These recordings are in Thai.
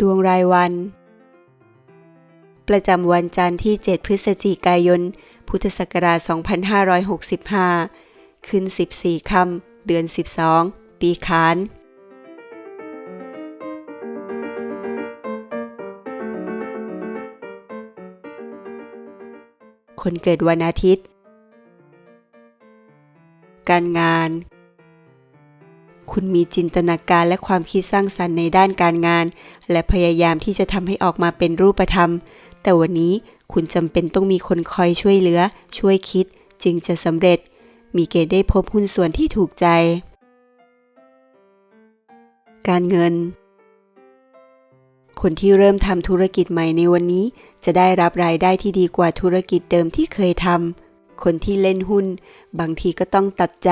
ดวงรายวัน ประจำวันจันทร์ที่ 7 พฤศจิกายน พุทธศักราช 2565 ขึ้น 14 ค่ำเดือน 12 ปีขานคนเกิดวันอาทิตย์ การงาน คุณมีจินตนาการและความคิดสร้างสรรค์ในด้านการงาน และพยายามที่จะทำให้ออกมาเป็นรูปธรรม แต่วันนี้คุณจำเป็นต้องมีคนคอยช่วยเหลือ ช่วยคิด จึงจะสำเร็จ มีเกณฑ์ได้พบหุ้นส่วนที่ถูกใจ การเงิน คนที่เริ่มทำธุรกิจใหม่ในวันนี้ จะได้รับรายได้ที่ดีกว่าธุรกิจเดิมที่เคยทำ คนที่เล่นหุ้น บางทีก็ต้องตัดใจ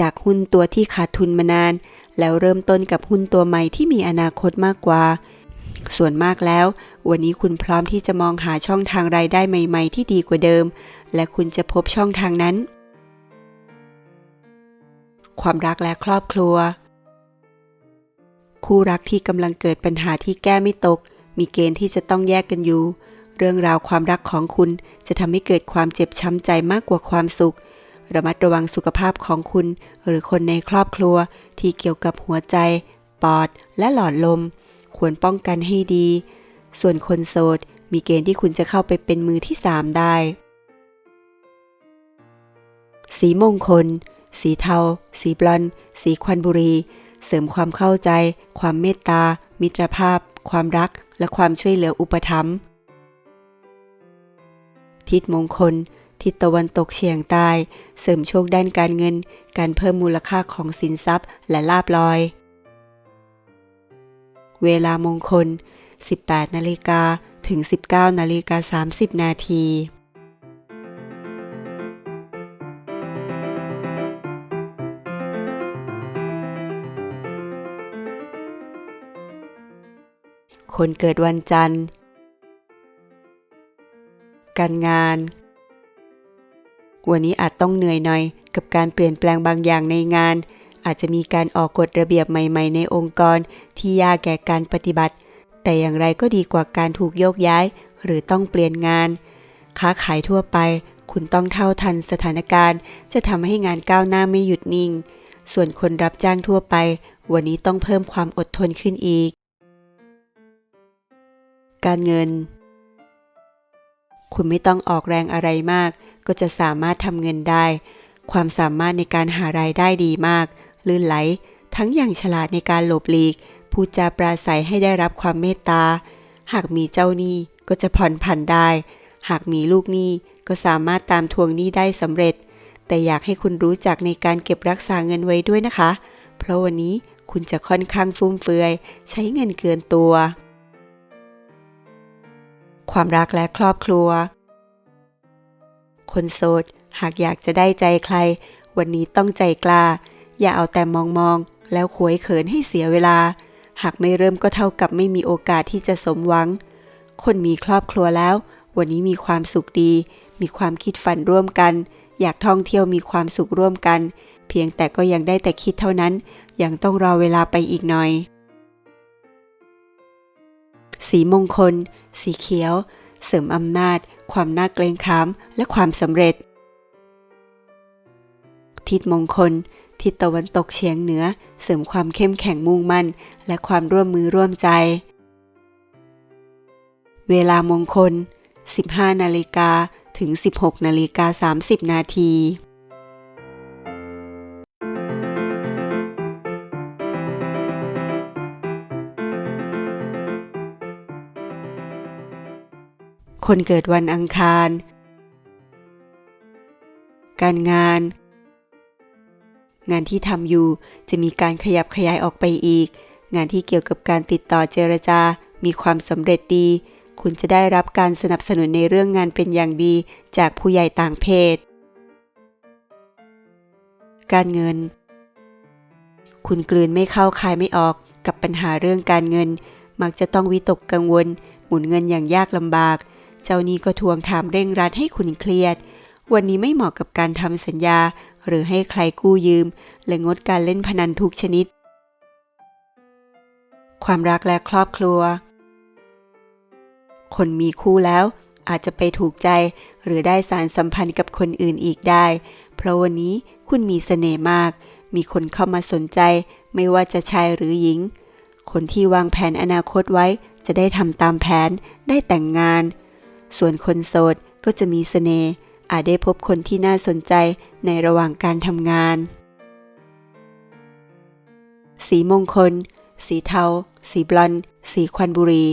จากหุ้นตัวที่ขาดทุนมานาน แล้วเริ่มต้นกับหุ้นตัวใหม่ที่มีอนาคตมากกว่า ส่วนมากแล้ว วันนี้คุณพร้อมที่จะมองหาช่องทางรายได้ใหม่ ๆ ที่ดีกว่าเดิม และคุณจะพบช่องทางนั้น ความรักและครอบครัว คู่รักที่กำลังเกิดปัญหาที่แก้ไม่ตก มีเกณฑ์ที่จะต้องแยกกันอยู่ เรื่องราวความรักของคุณจะทำให้เกิดความเจ็บช้ำใจมากกว่าความสุข ระมัดระวังสุขภาพของคุณ หรือคนในครอบครัวที่เกี่ยวกับหัวใจ ปอด และหลอดลม ควรป้องกันให้ดี ส่วนคนโสด มีเกณฑ์ที่คุณจะเข้าไปเป็นมือที่สามได้ สีมงคล สีเทา สีบลอน สีควันบุรี เสริมความเข้าใจ ความเมตตา มิตรภาพ ความรัก และความช่วยเหลืออุปถัมภ์ ทิศมงคล ทิศตะวันตกเฉียงใต้ เสริมโชคด้านการเงิน การเพิ่มมูลค่าของสินทรัพย์ และลาบลอย เวลามงคล 18 นาฬิกาถึง 19 นาฬิกา 30 นาทีคนเกิดวันจันทร์ การงาน วันนี้อาจต้องเหนื่อยหน่อย กับการเปลี่ยนแปลงบางอย่างในงาน อาจจะมีการออกกฎระเบียบใหม่ ๆ ในองค์กร ที่ยากแก่การปฏิบัติ แต่อย่างไรก็ดีกว่าการถูกโยกย้าย หรือต้องเปลี่ยนงาน ค้าขายทั่วไป คุณต้องเท่าทันสถานการณ์ จะทำให้งานก้าวหน้าไม่หยุดนิ่ง ส่วนคนรับจ้างทั่วไป วันนี้ต้องเพิ่มความอดทนขึ้นอีก การเงิน คุณไม่ต้องออกแรงอะไรมาก ก็จะสามารถทำเงินได้ ความสามารถในการหารายได้ดีมาก ลื่นไหล ทั้งอย่างฉลาดในการหลบหลีกพูดจาปราศัยให้ได้รับความเมตตา หากมีเจ้าหนี้ก็จะผ่อนผันได้ หากมีลูกหนี้ก็สามารถตามทวงหนี้ได้สำเร็จ แต่อยากให้คุณรู้จักในการเก็บรักษาเงินไว้ด้วยนะคะ เพราะวันนี้คุณจะค่อนข้างฟุ่มเฟือย ใช้เงินเกินตัว ความรักและครอบครัว คนโสดหากอยากจะได้ใจใคร วันนี้ต้องใจกล้า อย่าเอาแต่มองมองแล้วขวยเขินให้เสียเวลา หากไม่เริ่มก็เท่ากับไม่มีโอกาสที่จะสมหวัง คนมีครอบครัวแล้ว วันนี้มีความสุขดี มีความคิดฝันร่วมกัน อยากท่องเที่ยวมีความสุขร่วมกัน เพียงแต่ก็ยังได้แต่คิดเท่านั้น ยังต้องรอเวลาไปอีกหน่อย สีมงคล สีเขียว เสริมอำนาจ ความน่าเกรงขาม และความสำเร็จ ทิศมงคล ทิศตะวันตกเฉียงเหนือ เสริมความเข้มแข็งมุ่งมั่น และความร่วมมือร่วมใจ เวลามงคล 15 นาฬิกาถึง 16 นาฬิกา 30 นาที คนเกิดวันอังคาร การงาน งานที่ทำอยู่จะมีการขยับขยายออกไปอีก งานที่เกี่ยวกับการติดต่อเจรจา มีความสำเร็จดี คุณจะได้รับการสนับสนุนในเรื่องงานเป็นอย่างดีจากผู้ใหญ่ต่างเพศ การเงิน คุณกลืนไม่เข้าคายไม่ออกกับปัญหาเรื่องการเงิน มักจะต้องวิตกกังวล หมุนเงินอย่างยากลำบาก เจ้านี้ก็ทวงถามเร่งรัดให้คุณเครียด วันนี้ไม่เหมาะกับการทำสัญญา หรือให้ใครกู้ยืม และงดการเล่นพนันทุกชนิด ความรักและครอบครัว คนมีคู่แล้วอาจจะไปถูกใจ หรือได้สารสัมพันธ์กับคนอื่นอีกได้ เพราะวันนี้คุณมีเสน่ห์มาก มีคนเข้ามาสนใจ ไม่ว่าจะชายหรือหญิง คนที่วางแผนอนาคตไว้จะได้ทำตามแผน ได้แต่งงาน ส่วนคนโสดก็จะมีเสน่ห์อาจได้พบคนที่น่าสนใจในระหว่างการทำงาน สีมงคล สีเทา สีบลอนสีควันบุรี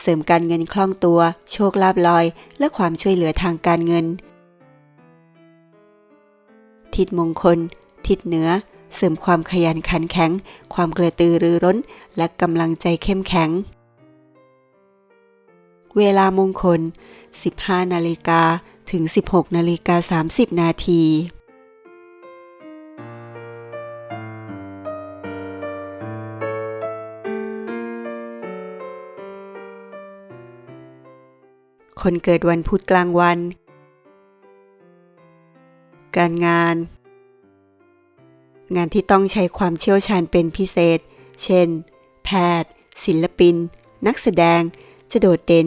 เสริมการเงินคล่องตัว โชคลาภลอย และความช่วยเหลือทางการเงิน ทิศมงคล ทิศเหนือ เสริมความขยันขันแข็ง ความกระตือรือร้น และกำลังใจเข้มแข็ง เวลามงคล 15 นาฬิกาถึง 16 นาฬิกา 30 นาทีคนเกิดวันพุธกลางวัน การงาน งานที่ต้องใช้ความเชี่ยวชาญเป็นพิเศษ เช่น แพทย์ ศิลปิน นักแสดง จะโดดเด่น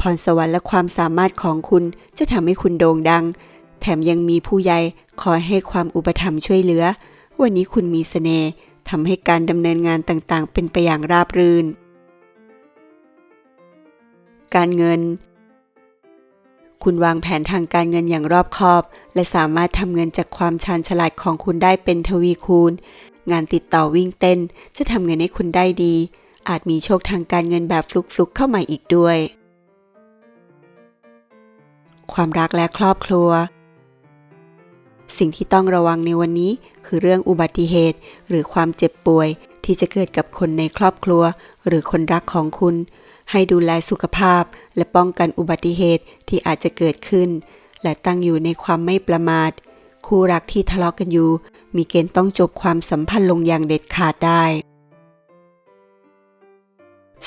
พรสวรรค์และความสามารถของคุณจะทำให้คุณโด่งดัง แถมยังมีผู้ใหญ่คอยให้ความอุปถัมภ์ช่วยเหลือ วันนี้คุณมีเสน่ห์ทำให้การดำเนินงานต่างๆ เป็นไปอย่างราบรื่น การเงิน คุณวางแผนทางการเงินอย่างรอบคอบ และสามารถทำเงินจากความชาญฉลาดของคุณได้เป็นทวีคูณ งานติดต่อวิ่งเต้นจะทำเงินให้คุณได้ดี อาจมีโชคทางการเงินแบบฟลุกๆเข้ามาอีกด้วย ความรักและครอบครัว สิ่งที่ต้องระวังในวันนี้คือเรื่องอุบัติเหตุ หรือความเจ็บป่วยที่จะเกิดกับคนในครอบครัว หรือคนรักของคุณ ให้ดูแลสุขภาพ และป้องกันอุบัติเหตุที่อาจจะเกิดขึ้น และตั้งอยู่ในความไม่ประมาท คู่รักที่ทะเลาะกันอยู่ มีเกณฑ์ต้องจบความสัมพันธ์ลงอย่างเด็ดขาดได้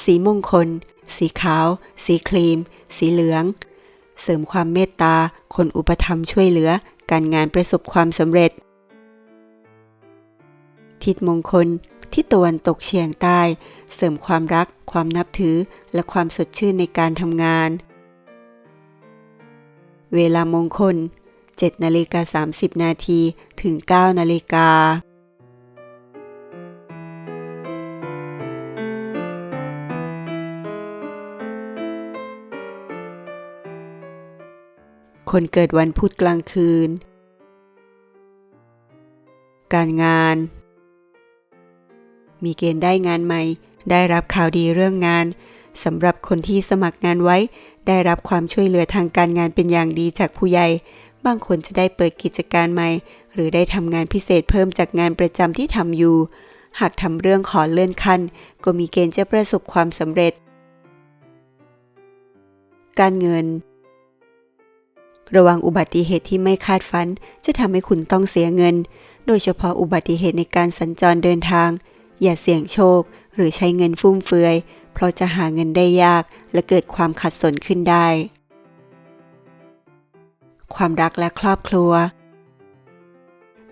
สีมงคล สีขาว สีครีม สีเหลือง เสริมความเมตตา คนอุปถัมช่วยเหลือ การงานประสบความสำเร็จ ทิศมงคลทิศตะวันตกเฉียงใต้ เสริมความรัก ความนับถือ และความสดชื่นในการทำงาน เวลามงคล7นาฬิกา30 นาที ถึง 9 นาฬิกา คนเกิดวันพุธกลางคืน การงาน มีเกณฑ์ได้งานใหม่ ได้รับข่าวดีเรื่องงานสำหรับคนที่สมัครงานไว้ ได้รับความช่วยเหลือทางการงานเป็นอย่างดีจากผู้ใหญ่ บางคนจะได้เปิดกิจการใหม่ หรือได้ทำงานพิเศษเพิ่มจากงานประจำที่ทำอยู่ หากทำเรื่องขอเลื่อนขั้น ก็มีเกณฑ์จะประสบความสำเร็จ การเงิน ระวังอุบัติเหตุที่ไม่คาดฝัน จะทำให้คุณต้องเสียเงิน โดยเฉพาะอุบัติเหตุในการสัญจรเดินทาง อย่าเสี่ยงโชค หรือใช้เงินฟุ่มเฟือย เพราะจะหาเงินได้ยาก และเกิดความขัดสนขึ้นได้ ความรักและครอบครัว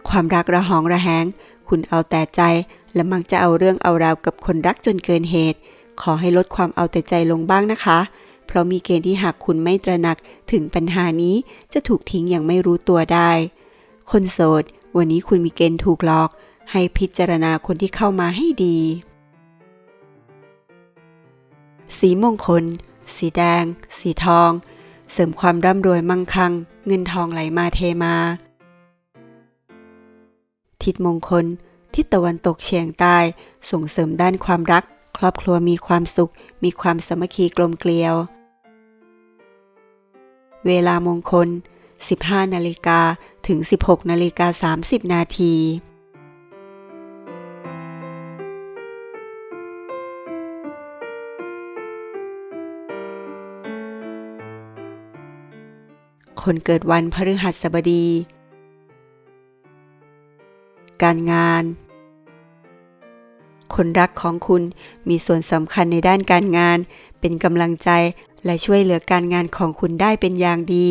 ความรักระหองระแหง คุณเอาแต่ใจ และมักจะเอาเรื่องเอาราวกับคนรักจนเกินเหตุ ขอให้ลดความเอาแต่ใจลงบ้างนะคะ เพราะมีเกณฑ์ที่หากคุณไม่ตระหนักถึงปัญหานี้จะถูกทิ้งอย่างไม่รู้ตัวได้ คนโสด วันนี้คุณมีเกณฑ์ถูกหลอก ให้พิจารณาคนที่เข้ามาให้ดี สีมงคล สีแดง สีทอง เสริมความร่ำรวยมั่งคั่ง เงินทองไหลมาเทมา ทิศมงคล ทิศตะวันตกเฉียงใต้ ส่งเสริมด้านความรักครอบครัวมีความสุข มีความสามัคคีกลมเกลียว เวลามงคล 15 นาฬิกาถึง 16 นาฬิกา 30 นาที คนเกิดวันพฤหัสบดี การงาน คนรักของคุณมีส่วนสำคัญในด้านการงาน เป็นกำลังใจ และช่วยเหลือการงานของคุณได้เป็นอย่างดี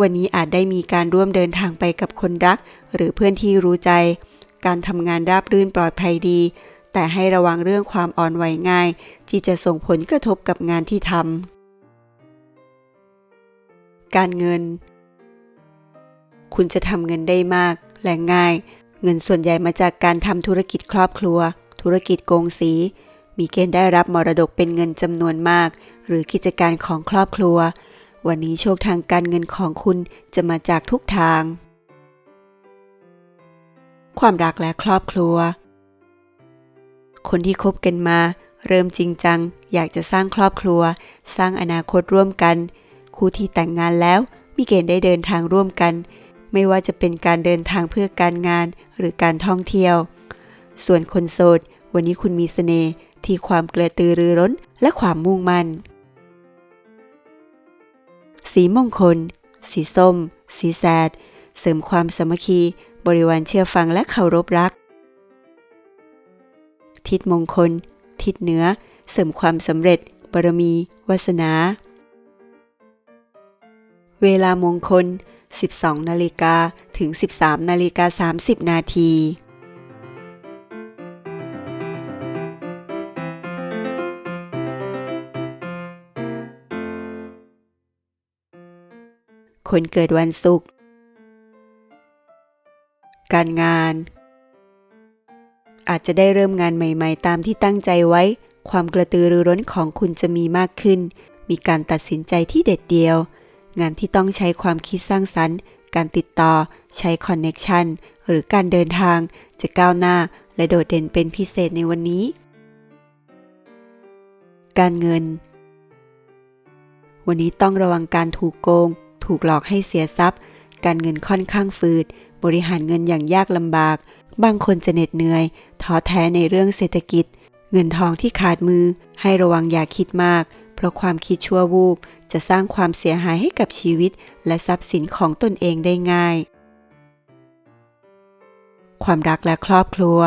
วันนี้อาจได้มีการร่วมเดินทางไปกับคนรัก หรือเพื่อนที่รู้ใจ การทำงานราบรื่นปลอดภัยดี แต่ให้ระวังเรื่องความอ่อนไหวง่าย ที่จะส่งผลกระทบกับงานที่ทำการเงิน คุณจะทำเงินได้มากและง่าย เงินส่วนใหญ่มาจากการทำธุรกิจครอบครัว ธุรกิจโกงสี มีเกณฑ์ได้รับมรดกเป็นเงินจำนวนมาก หรือกิจการของครอบครัว วันนี้โชคทางการเงินของคุณจะมาจากทุกทาง ความรักและครอบครัว คนที่คบกันมา เริ่มจริงจัง อยากจะสร้างครอบครัว สร้างอนาคตร่วมกัน คู่ที่แต่งงานแล้วมีเกณฑ์ได้เดินทางร่วมกัน ไม่ว่าจะเป็นการเดินทางเพื่อการงานหรือการท่องเที่ยว ส่วนคนโสดวันนี้คุณมีเสน่ห์ที่ความกระตือรือร้นและความมุ่งมั่น สีมงคล สีส้ม สีแสด เสริมความสามัคคี บริวารเชื่อฟังและเคารพรัก ทิศมงคล ทิศเหนือ เสริมความสำเร็จ บารมี วาสนา เวลามงคล 12 นาฬิกาถึง 13 นาฬิกา 30 นาที คนเกิดวันศุกร์ การงาน อาจจะได้เริ่มงานใหม่ ๆ ตามที่ตั้งใจไว้ ความกระตือรือร้นของคุณจะมีมากขึ้น มีการตัดสินใจที่เด็ดเดียว งานที่ต้องใช้ความคิดสร้างสรรค์ การติดต่อ ใช้คอนเน็กชันหรือการเดินทางจะก้าวหน้าและโดดเด่นเป็นพิเศษในวันนี้ การเงิน วันนี้ต้องระวังการถูกโกง ถูกหลอกให้เสียทรัพย์ การเงินค่อนข้างฝืด บริหารเงินอย่างยากลำบาก บางคนจะเหน็ดเหนื่อยท้อแท้ในเรื่องเศรษฐกิจ เงินทองที่ขาดมือ ให้ระวังอย่าคิดมาก เพราะความคิดชั่ววูบจะสร้างความเสียหายให้กับชีวิต และทรัพย์สินของตนเองได้ง่าย ความรักและครอบครัว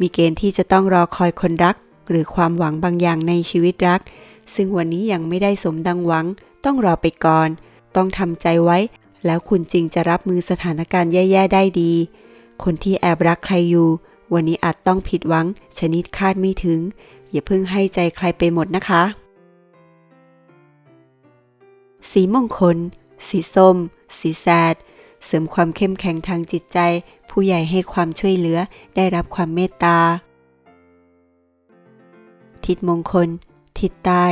มีเกณฑ์ที่จะต้องรอคอยคนรัก หรือความหวังบางอย่างในชีวิตรัก ซึ่งวันนี้ยังไม่ได้สมดังหวัง ต้องรอไปก่อน ต้องทำใจไว้ แล้วคุณจริงจะรับมือสถานการณ์แย่ ๆ ได้ดี คนที่แอบรักใครอยู่ วันนี้อาจต้องผิดหวัง ชนิดคาดไม่ถึง อย่าเพิ่งให้ใจใครไปหมดนะคะ สีมงคล สีส้ม สีแซด เสริมความเข้มแข็งทางจิตใจ ผู้ใหญ่ให้ความช่วยเหลือ ได้รับความเมตตา ทิศมงคล ทิศใต้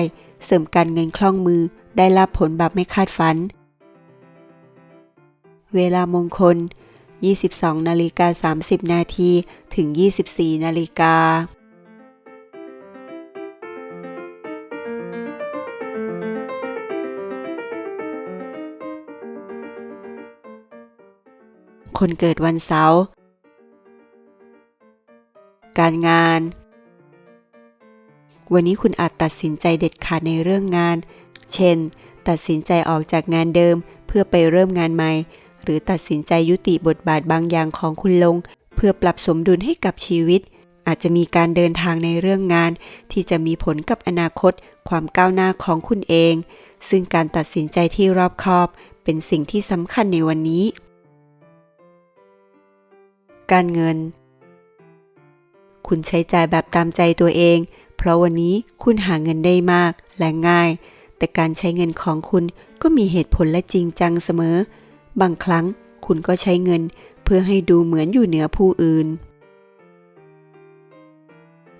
เสริมการเงินคล่องมือ ได้รับผลแบบไม่คาดฝัน เวลามงคล 22นาฬิกา30 นาทีถึง 24นาฬิกาคนเกิดวันเสาร์ การงาน วันนี้คุณอาจตัดสินใจเด็ดขาดในเรื่องงาน เช่น ตัดสินใจออกจากงานเดิม เพื่อไปเริ่มงานใหม่ หรือตัดสินใจยุติบทบาทบางอย่างของคุณลง เพื่อปรับสมดุลให้กับชีวิต อาจจะมีการเดินทางในเรื่องงาน ที่จะมีผลกับอนาคต ความก้าวหน้าของคุณเอง ซึ่งการตัดสินใจที่รอบคอบ เป็นสิ่งที่สำคัญในวันนี้ การเงิน คุณใช้จ่ายแบบตามใจตัวเอง เพราะวันนี้คุณหาเงินได้มากและง่าย แต่การใช้เงินของคุณก็มีเหตุผลและจริงจังเสมอ บางครั้งคุณก็ใช้เงินเพื่อให้ดูเหมือนอยู่เหนือผู้อื่น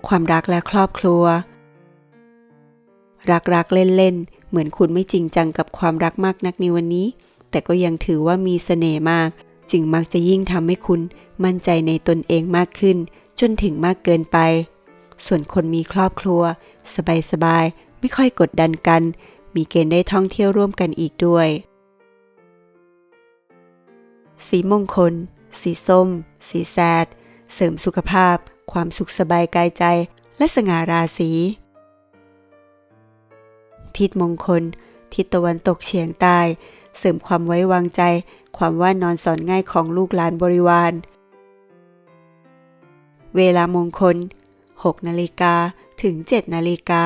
ความรักและครอบครัว รักรักเล่นเล่นๆ เหมือนคุณไม่จริงจังกับความรักมากนักในวันนี้ แต่ก็ยังถือว่ามีเสน่ห์มาก จึงมักจะยิ่งทำให้คุณมั่นใจในตนเองมากขึ้น จนถึงมากเกินไป ส่วนคนมีครอบครัว สบายๆ ไม่ค่อยกดดันกัน มีเกณฑ์ได้ท่องเที่ยวร่วมกันอีกด้วย สีมงคล สีส้ม สีแซด เสริมสุขภาพ ความสุขสบายกายใจ และสง่าราศีทิศมงคล ทิศตะวันตกเฉียงใต้ เสริมความไว้วางใจ ความว่านอนสอนง่ายของลูกหลานบริวาร เวลามงคล 6 นาฬิกาถึง 7 นาฬิกา